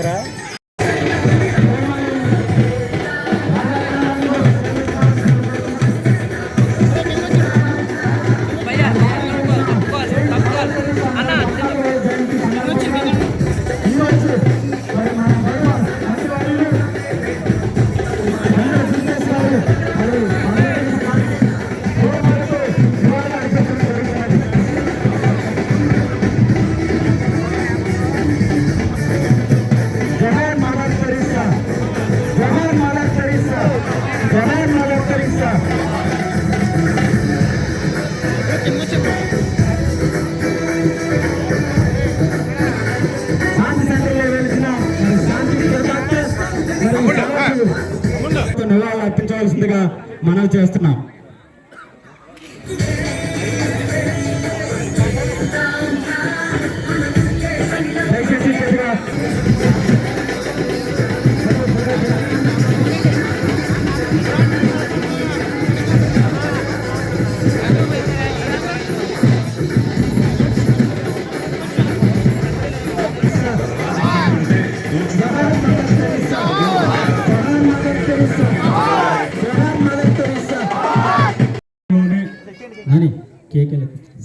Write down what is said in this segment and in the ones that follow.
lacrar. నివాళులు అర్పించవలసిందిగా మనవి చేస్తున్నాం.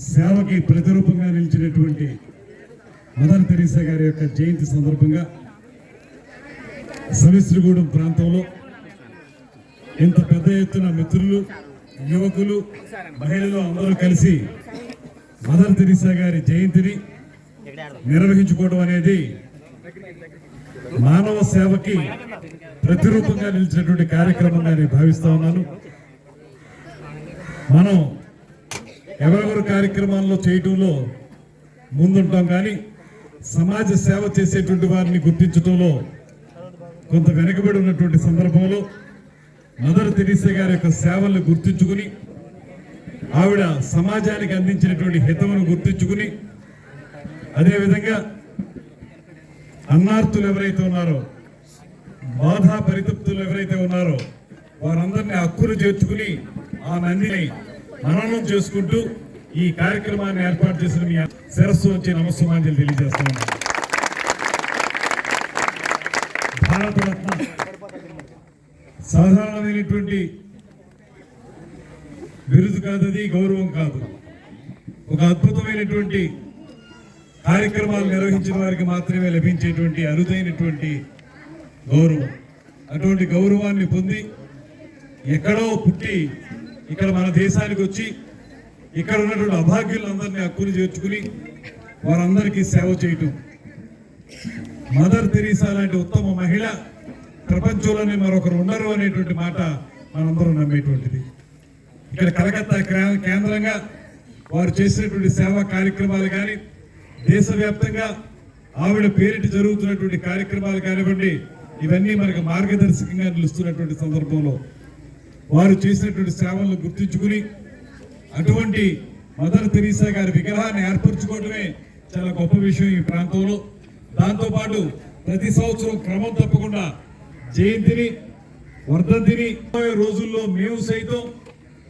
సేవకి ప్రతిరూపంగా నిలిచినటువంటి మదర్ తెరీసా గారి యొక్క జయంతి సందర్భంగా సవిశ్రీగూడెం ప్రాంతంలో ఇంత పెద్ద ఎత్తున మిత్రులు యువకులు మహిళలు అందరూ కలిసి మదర్ తెరీసా గారి జయంతిని నిర్వహించుకోవడం అనేది మానవ సేవకి ప్రతిరూపంగా నిలిచినటువంటి కార్యక్రమంగా నేను భావిస్తా ఉన్నాను. మనం ఎవరెవరు కార్యక్రమాల్లో చేయటంలో ముందుంటాం కానీ సమాజ సేవ చేసేటువంటి వారిని గుర్తించడంలో కొంత వెనుకబడి ఉన్నటువంటి సందర్భంలో మదర్ తెరీసా గారి యొక్క సేవల్ని గుర్తించుకుని ఆవిడ సమాజానికి అందించినటువంటి హితమును గుర్తించుకుని అదేవిధంగా అన్నార్థులు ఎవరైతే ఉన్నారో బాధా పరితప్తులు ఎవరైతే ఉన్నారో వారందరినీ హక్కులు చేర్చుకుని ఆ నందిని మననం చేసుకుంటూ ఈ కార్యక్రమాన్ని ఏర్పాటు చేసిన మీ శిరస్సు వచ్చి నమస్సుమాంజలు తెలియజేస్తున్నాను భారతరత్న సాధారణమైనటువంటి బిరుదు కాదు అది గౌరవం కాదు. ఒక అద్భుతమైనటువంటి కార్యక్రమాలు నిర్వహించిన వారికి మాత్రమే లభించేటువంటి అరుదైనటువంటి గౌరవం. అటువంటి గౌరవాన్ని పొంది ఎక్కడో పుట్టి ఇక్కడ మన దేశానికి వచ్చి ఇక్కడ ఉన్నటువంటి అభాగ్యులందరినీ హక్కులు చేర్చుకుని వారందరికీ సేవ చేయటం. మదర్ తెరీసా లాంటి ఉత్తమ మహిళ ప్రపంచంలోనే మరొకరు ఉండరు అనేటువంటి మాట మనందరం నమ్మేటువంటిది. ఇక్కడ కలకత్తా కేంద్రంగా వారు చేసినటువంటి సేవా కార్యక్రమాలు కానీ దేశవ్యాప్తంగా ఆవిడ పేరిట జరుగుతున్నటువంటి కార్యక్రమాలు కానివ్వండి ఇవన్నీ మనకు మార్గదర్శకంగా నిలుస్తున్నటువంటి సందర్భంలో వారు చేసినటువంటి సేవలను గుర్తించుకుని అటువంటి మదర్ తెరీసా గారి విగ్రహాన్ని ఏర్పరచుకోవడమే చాలా గొప్ప విషయం ఈ ప్రాంతంలో. దాంతోపాటు ప్రతి సంవత్సరం క్రమం తప్పకుండా జయంతిని వర్ధంతిని రోజుల్లో మేము సైతం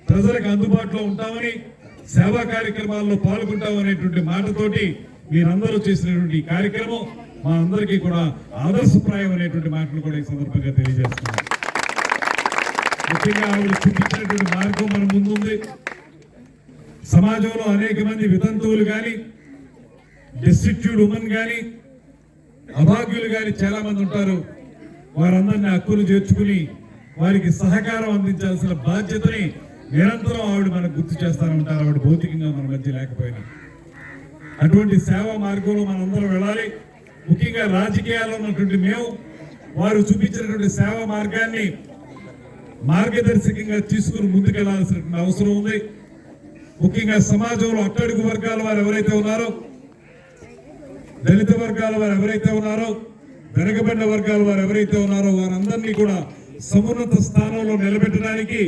ప్రజలకు అందుబాటులో ఉంటామని సేవా కార్యక్రమాల్లో పాల్గొంటామనేటువంటి మాటతోటి మీరందరూ చేసినటువంటి ఈ కార్యక్రమం మా అందరికీ కూడా ఆదర్శప్రాయం అనేటువంటి మాటలు కూడా ఈ సందర్భంగా తెలియజేస్తున్నాం. ముఖ్యంగా ఆవిడ చూపించినటువంటి మార్గం మన ముందుంది. సమాజంలో అనేక మంది వితంతువులు కానీ డిస్ట్రిక్ట్యూడ్ ఉమెన్ కానీ అభాగ్యులు కానీ చాలా మంది ఉంటారు. వారందరినీ హక్కులు చేర్చుకుని వారికి సహకారం అందించాల్సిన బాధ్యతని నిరంతరం ఆవిడ మనకు గుర్తు చేస్తూ ఉంటారు ఆవిడ భౌతికంగా మన మధ్య లేకపోయినా. అటువంటి సేవా మార్గంలో మనందరం వెళ్ళాలి. ముఖ్యంగా రాజకీయాల్లో ఉన్నటువంటి మేము వారు చూపించినటువంటి సేవా మార్గాన్ని మార్గదర్శకంగా తీసుకుని ముందుకెళ్ళాల్సిన అవసరం ఉంది. ముఖ్యంగా సమాజంలో అట్టడుగు వర్గాల వారు ఎవరైతే ఉన్నారో దళిత వర్గాల వారు ఎవరైతే ఉన్నారో వెనకబడిన వర్గాల వారు ఎవరైతే ఉన్నారో వారందరినీ కూడా సమున్నత స్థానంలో నిలబెట్టడానికి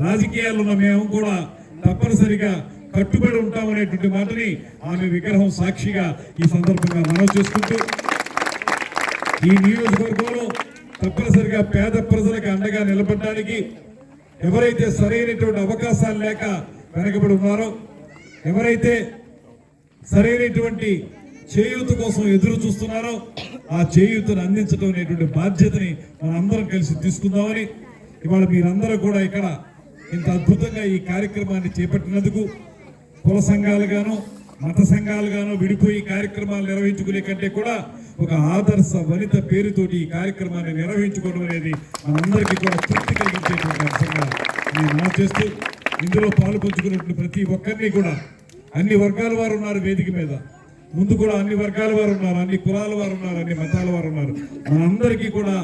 రాజకీయాల్లో ఉన్న మేము కూడా తప్పనిసరిగా కట్టుబడి ఉంటామనేటువంటి మాటని ఆమె విగ్రహం సాక్షిగా ఈ సందర్భంగా మనం చేసుకుంటూ ఈ నియోజకవర్గంలో తప్పనిసరిగా పేద ప్రజలకు అండగా నిలబడడానికి ఎవరైతే సరైనటువంటి అవకాశాలు లేక వెనకబడి ఉన్నారో ఎవరైతే సరైనటువంటి చేయూత కోసం ఎదురు చూస్తున్నారో ఆ చేయూతను అందించడం అనేటువంటి బాధ్యతని మనందరం కలిసి తీసుకుందామని ఇవాళ మీరందరూ కూడా ఇక్కడ ఇంత అద్భుతంగా ఈ కార్యక్రమాన్ని చేపట్టినందుకు కుల సంఘాలుగాను మత సంఘాలుగాను విడిపోయి కార్యక్రమాలు నిర్వహించుకునే కంటే కూడా ఒక ఆదర్శ వనిత పేరుతోటి ఈ కార్యక్రమాన్ని నిర్వహించుకోవడం అనేది మనందరికీ కూడా తృప్తి కలిగించేటువంటి అంశంగా నేను మనం చేస్తూ ఇందులో పాలు పంచుకున్నటువంటి ప్రతి ఒక్కరిని కూడా అన్ని వర్గాల వారు ఉన్నారు వేదిక మీద. ముందు కూడా అన్ని వర్గాల వారు ఉన్నారు అన్ని కులాల వారు ఉన్నారు అన్ని మతాల వారు ఉన్నారు. మనందరికీ కూడా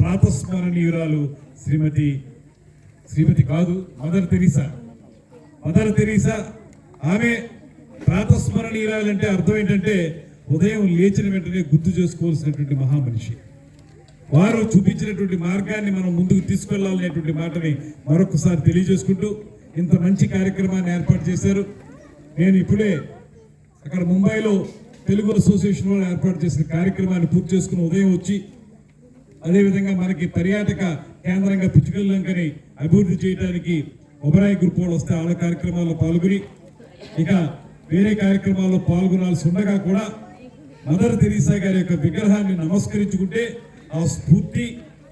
ప్రాతస్మరణీయురాలు శ్రీమతి శ్రీమతి కాదు మదర్ తెరీసా. మదర్ తెరీసా ఆమె ప్రాతస్మరణీయాలంటే అర్థం ఏంటంటే ఉదయం లేచిన వెంటనే గుర్తు చేసుకోవాల్సినటువంటి మహామనిషి. వారు చూపించినటువంటి మార్గాన్ని మనం ముందుకు తీసుకెళ్ళాలనేటువంటి మాటని మరొకసారి తెలియజేసుకుంటూ ఇంత మంచి కార్యక్రమాన్ని ఏర్పాటు చేశారు. నేను ఇప్పుడే అక్కడ ముంబైలో తెలుగు అసోసియేషన్ వాళ్ళు ఏర్పాటు చేసిన కార్యక్రమాన్ని పూర్తి చేసుకుని ఉదయం వచ్చి అదేవిధంగా మనకి పర్యాటక కేంద్రంగా పిచ్చుకల్లంకని అభివృద్ధి చేయడానికి ఒబరాయి గ్రూప్ వాళ్ళు వస్తే వాళ్ళ కార్యక్రమాల్లో పాల్గొని ఇక వేరే కార్యక్రమాల్లో పాల్గొనాల్సి ఉండగా కూడా మదర్ తెరీసా గారి యొక్క విగ్రహాన్ని నమస్కరించుకుంటే ఆ స్ఫూర్తి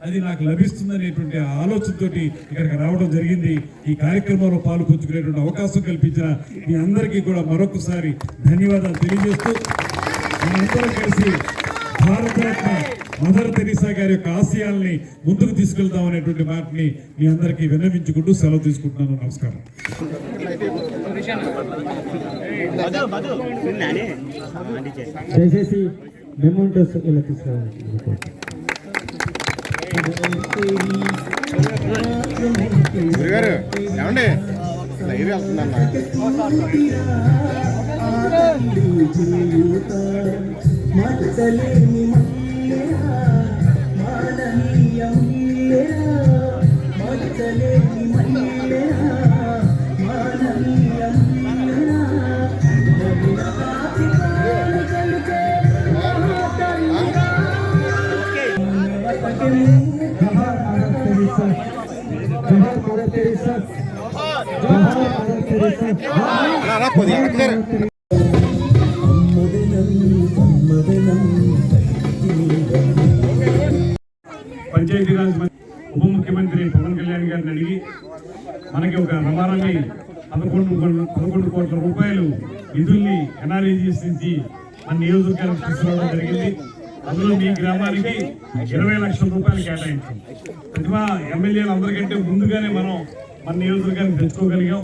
అది నాకు లభిస్తుందనేటువంటి ఆ ఆలోచనతోటి ఇక్కడికి రావడం జరిగింది. ఈ కార్యక్రమంలో పాలుపొంచుకునేటువంటి అవకాశం కల్పించిన మీ అందరికీ కూడా మరొకసారి ధన్యవాదాలు తెలియజేస్తూ మనందరం కలిసి భారతరత్న మదర్ తెరీసా గారి యొక్క ఆశయాల్ని ముందుకు తీసుకెళ్దాం అనేటువంటి మాటని మీ అందరికీ విన్నవించుకుంటూ సెలవు తీసుకుంటున్నాను. నమస్కారం. దయచేసి మెమోంటోస్ ఇలా తీసుకురావాలి. గురుగారు ఏమండి? లైవ్ వెళ్తుందన్న మచ్చలేని మల్లెరా, పంచాయతీరాజ్ ఉప ముఖ్యమంత్రి పవన్ కళ్యాణ్ గారిని అడిగి మనకి ఒక రవాణాని పదకొండు కోట్ల- పదకొండు కోట్ల రూపాయలు నిధుల్ని ఎన్ఆర్ఈజీఎస్ నుంచి మన నియోజకవర్గానికి తీసుకురావడం జరిగింది. అందులో మీ గ్రామానికి ఇరవై లక్షల రూపాయలు కేటాయించాం. ప్రతిమా ఎమ్మెల్యేలు అందరికంటే ముందుగానే మనం మన నియోజకవర్గాన్ని తెచ్చుకోగలిగాం.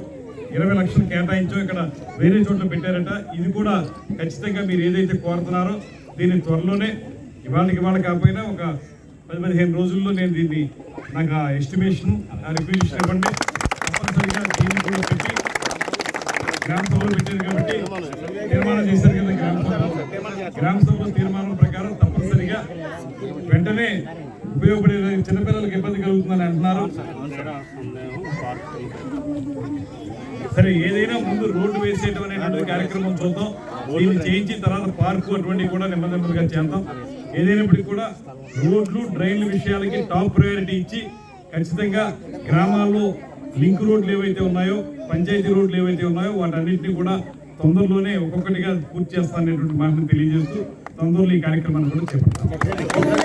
ఇరవై లక్షలు కేటాయించో ఇక్కడ వేరే చోట్ల పెట్టారట. ఇది కూడా ఖచ్చితంగా మీరు ఏదైతే కోరుతున్నారో దీన్ని త్వరలోనే ఇవాళకి ఇవాళ కాకపోయినా ఒక పది పదిహేను రోజుల్లో నేను దీన్ని నాకు ఆ ఎస్టిమేషన్ ఆ ఇవ్వండి. తప్పనిసరిగా దీన్ని కూడా పెట్టి గ్రామ సభలో పెట్టారు కాబట్టి తీర్మానం చేశారు కదా గ్రామ సభలో. గ్రామ సభలో తీర్మానం ప్రకారం తప్పనిసరిగా వెంటనే ఉపయోగపడే చిన్నపిల్లలకు ఇబ్బంది కలుగుతుందని అంటున్నారు. సరే ఏదైనా ముందు రోడ్డు వేసేయడం అనేటువంటి కార్యక్రమం చూద్దాం. దీన్ని చేయించిన తర్వాత పార్కు అటువంటివి కూడా నెమ్మది నెమ్మదిగా చేద్దాం. ఏదైనప్పటికీ కూడా రోడ్లు డ్రైన్ల విషయాలకి టాప్ ప్రయారిటీ ఇచ్చి ఖచ్చితంగా గ్రామాల్లో లింక్ రోడ్లు ఏవైతే ఉన్నాయో పంచాయతీ రోడ్లు ఏవైతే ఉన్నాయో వాటన్నింటినీ కూడా తొందరలోనే ఒక్కొక్కటిగా పూర్తి చేస్తాననేటువంటి మాటను తెలియజేస్తూ తొందరలో ఈ కార్యక్రమాన్ని కూడా చేపడతాం.